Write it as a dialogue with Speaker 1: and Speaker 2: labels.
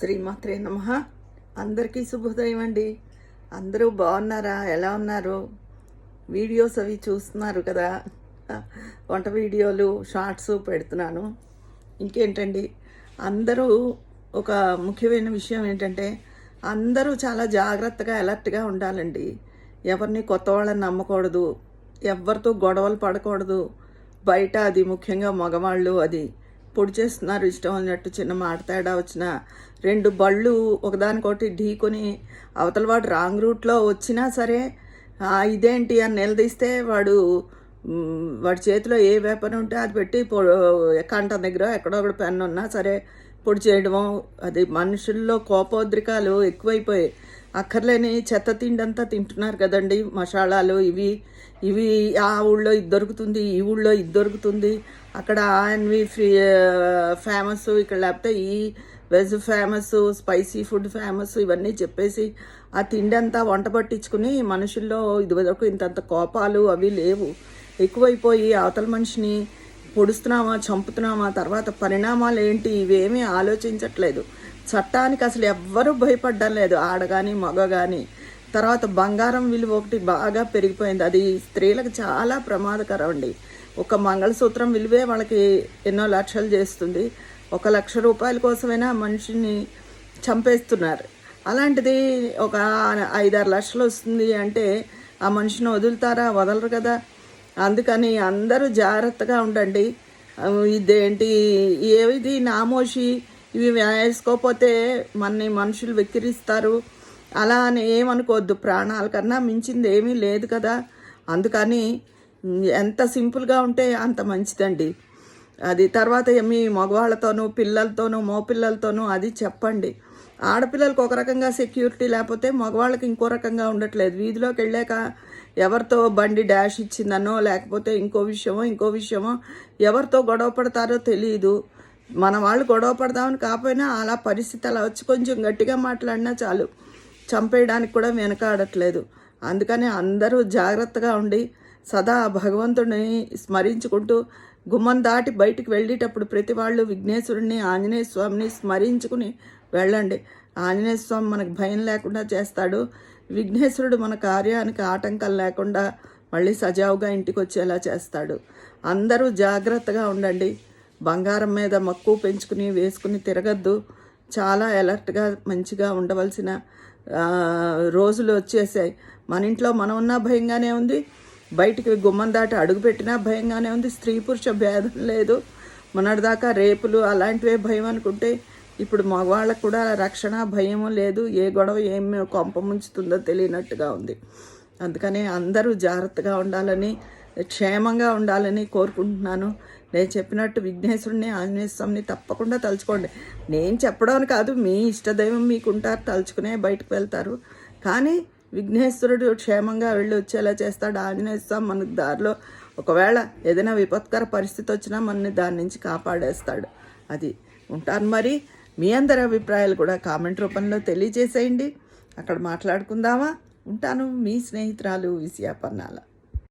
Speaker 1: శ్రీమాత్రే నమ. అందరికీ శుభోదయం అండి అందరూ బాగున్నారా? ఎలా ఉన్నారు? వీడియోస్ అవి చూస్తున్నారు కదా. వంట వీడియోలు షార్ట్స్ పెడుతున్నాను. ఇంకేంటండి? అందరూ ఒక ముఖ్యమైన విషయం ఏంటంటే అందరూ చాలా జాగ్రత్తగా అలర్ట్గా ఉండాలండి. ఎవరిని కొత్త వాళ్ళని నమ్మకూడదు. ఎవరితో గొడవలు పడకూడదు. బయట అది ముఖ్యంగా మగవాళ్ళు అది పొడి చేస్తున్నారు. ఇష్టం అన్నట్టు చిన్న మాట తేడా వచ్చిన రెండు బళ్ళు ఒకదానికొకటి ఢీకొని అవతల వాడు రాంగ్ రూట్లో వచ్చినా సరే ఇదేంటి అని నిలదీస్తే వాడు వాడి చేతిలో ఏ వేపర్ ఉంటే అది పెట్టి పొ దగ్గర ఎక్కడో ఒకటి పెన్ ఉన్నా సరే పొడి చేయడము అది మనుషుల్లో కోపోద్రికాలు ఎక్కువైపోయాయి. అక్కర్లేని చెత్త తిండంతా తింటున్నారు కదండి. మసాలాలు ఇవి ఇవి ఆ ఊళ్ళో ఇది దొరుకుతుంది ఈ ఊళ్ళో ఇది దొరుకుతుంది. అక్కడ ఆన్వి ఫేమస్ ఇక్కడ లేకపోతే ఈ veg famous spicy food famous ఇవన్నీ చెప్పేసి ఆ తిండి అంతా వంట పట్టించుకుని మనుషుల్లో ఇదివరకు ఇంతంత కోపాలు అవి లేవు. ఎక్కువైపోయి అవతల మనిషిని పొడుస్తున్నామా చంపుతున్నామా తర్వాత పరిణామాలు ఏంటి ఇవేమీ ఆలోచించట్లేదు. చట్టానికి అసలు ఎవ్వరూ భయపడడం లేదు ఆడ కానీ మగ కానీ తర్వాత బంగారం విలువ ఒకటి బాగా పెరిగిపోయింది. అది స్త్రీలకు చాలా ప్రమాదకరం అండి. ఒక మంగళసూత్రం విలువే వాళ్ళకి ఎన్నో లక్షలు చేస్తుంది. ఒక లక్ష రూపాయల కోసమైనా మనిషిని చంపేస్తున్నారు. అలాంటిది ఒక ఐదారు లక్షలు వస్తుంది అంటే ఆ మనిషిని వదులుతారా వదలరు కదా. అందుకని అందరూ జాగ్రత్తగా ఉండండి. ఇదేంటి ఏది నామోషి ఇవి వేసుకోకపోతే మనని మనుషులు వెక్కిరిస్తారు. అలా అని ఏమనుకోవద్దు. ప్రాణాల కన్నా మించింది ఏమీ లేదు కదా. అందుకని ఎంత సింపుల్గా ఉంటే అంత మంచిదండి. అది తర్వాత మీ మగవాళ్ళతోనూ పిల్లలతోనూ మోపిల్లలతోనూ అది చెప్పండి. ఆడపిల్లలకు ఒక రకంగా సెక్యూరిటీ లేకపోతే మగవాళ్ళకి ఇంకో రకంగా ఉండట్లేదు. వీధిలోకి వెళ్ళాక ఎవరితో బండి డాష్ ఇచ్చిందనో లేకపోతే ఇంకో విషయమో ఇంకో విషయమో ఎవరితో గొడవ పడతారో తెలియదు మన వాళ్ళు గొడవ పడదామని కాకపోయినా అలా పరిస్థితి అలా వచ్చి కొంచెం గట్టిగా మాట్లాడినా చాలు. చంపేయడానికి కూడా వెనకాడట్లేదు. అందుకని అందరూ జాగ్రత్తగా ఉండి సదా భగవంతుడిని స్మరించుకుంటూ గుమ్మం దాటి బయటికి వెళ్ళేటప్పుడు ప్రతి వాళ్ళు విఘ్నేశ్వరుడిని ఆంజనేయ స్వామిని స్మరించుకుని వెళ్ళండి. ఆంజనేయ స్వామి మనకు భయం లేకుండా చేస్తాడు. విఘ్నేశ్వరుడు మన కార్యానికి ఆటంకం లేకుండా మళ్ళీ సజావుగా ఇంటికి వచ్చేలా చేస్తాడు. అందరూ జాగ్రత్తగా ఉండండి. బంగారం మీద మక్కువ పెంచుకుని వేసుకుని తిరగద్దు. చాలా అలర్ట్గా మంచిగా ఉండవలసిన రోజులు వచ్చేసాయి. మన ఇంట్లో మనం ఉన్నా భయంగానే ఉంది. బయటికి గుమ్మం దాటి అడుగుపెట్టినా భయంగానే ఉంది. స్త్రీ పురుష భేదం లేదు. మొన్నటిదాకా రేపులు అలాంటివే భయం అనుకుంటే ఇప్పుడు మగవాళ్ళకు కూడా రక్షణ భయము లేదు. ఏ గొడవ ఏమి కొంప ముంచుతుందో తెలియనట్టుగా ఉంది. అందుకనే అందరూ జాగ్రత్తగా ఉండాలని క్షేమంగా ఉండాలని కోరుకుంటున్నాను. నేను చెప్పినట్టు విఘ్నేశ్వరుని ఆంజనేయస్వామిని తప్పకుండా తలుచుకోండి. నేను చెప్పడం కాదు మీ ఇష్టదైవం మీకుంటారు. తలుచుకునే బయటకు వెళ్తారు. కానీ విఘ్నేశ్వరుడు క్షేమంగా వెళ్ళి వచ్చేలా చేస్తాడు. ఆంజనేయ స్వామి మనకు దారిలో ఒకవేళ ఏదైనా విపత్కర పరిస్థితి వచ్చినా మనని దాని నుంచి కాపాడేస్తాడు. అది ఉంటాను. మరి మీ అందరి అభిప్రాయాలు కూడా కామెంట్ రూపంలో తెలియజేసేయండి. అక్కడ మాట్లాడుకుందామా? ఉంటాను. మీ స్నేహితురాలు విజయాపన్నాల